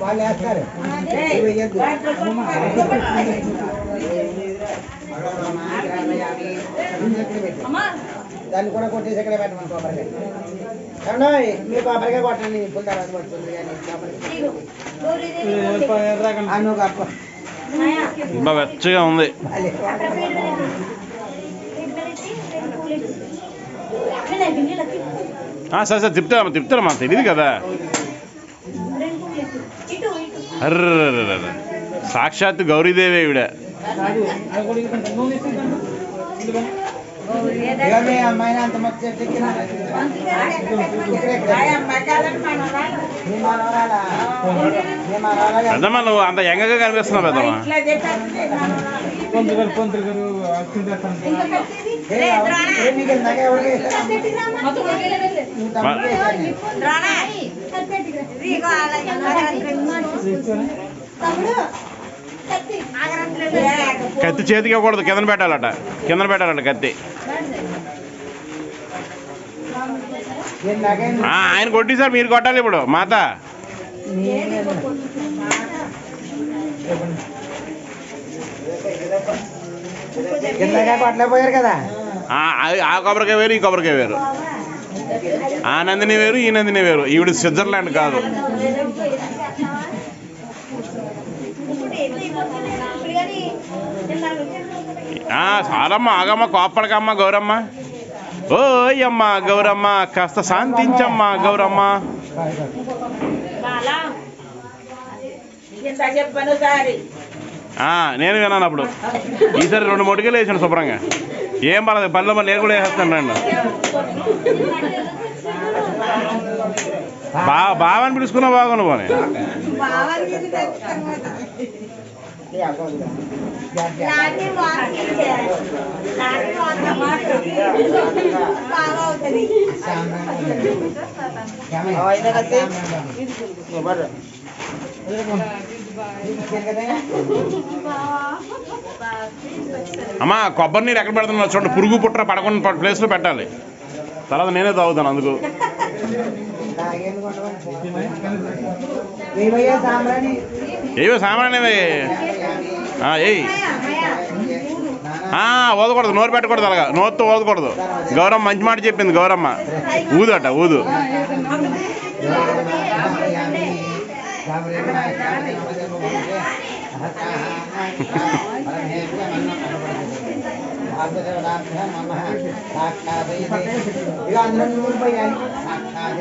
వాళ్ళు వేస్తారు. దాన్ని కూడా కొట్టేసి ఇక్కడ పెట్టమని కొబ్బరికాయ ఏమన్నా కొబ్బరికాయ కొట్టండి ఇప్పుడు తర్వాత పడుతుంది కానీ కొబ్బరికాయ. నువ్వు కప్ప వెచ్చగా ఉంది. సరే సరే తిప్పుతారమ్మా తిప్పుతారమ్మా తెలియదు కదా. మీ మనవరాలా? మీ మనవరాలా? పెద్దమ్మ నువ్వు అంత ఎంగగా కనిపిస్తున్నావు పెద్దమ్మ ఏ, కత్తి చేతికి ఇవ్వకూడదు కింద పెట్టాలట. కింద పెట్టాలట కత్తి. ఆయన కొట్టేశారు మీరు కొట్టాలి ఇప్పుడు. మాత. కొట్టలేకపోయారు కదా. ఆ కొబ్బరికాయ వేరు ఈ కొబ్బరికాయ వేరు. ఆ నందిని వేరు ఈ నందిని వేరు. ఈవిడ స్విట్జర్లాండ్ కాదు. ఆ, చాలమ్మ ఆగమ్మ కోప్పడకమ్మ గౌరమ్మ. ఓయమ్మ గౌరమ్మ కాస్త శాంతించమ్మ గౌరమ్మ. నేను విన్నాను అప్పుడు. ఈసారి రెండు మొటికలు వేసాను శుభ్రంగా. ఏం పర్లేదు పల్లెమ్మ నేను కూడా వేసేస్తాను రండి. బా బావని పిలుచుకున్నా బాగున్నా పోనీ. బాగా అమ్మా కొబ్బరి నీరు ఎక్కడ పెడుతున్నా చూడండి పురుగు పుట్ర పడకుండా ప్లేస్లో పెట్టాలి. తర్వాత నేనే తాగుతాను అందుకు. ఏవో సామాన్యమే ఏయ్. ఆ, ఊదకూడదు నోరు పెట్టకూడదు అలాగా. నోరుతో ఊదకూడదు గౌరమ్మ మంచి మాట చెప్పింది గౌరమ్మ. ఊదట ఊదు. ఇక అందరం నూరు పోయాలి సాక్షాత్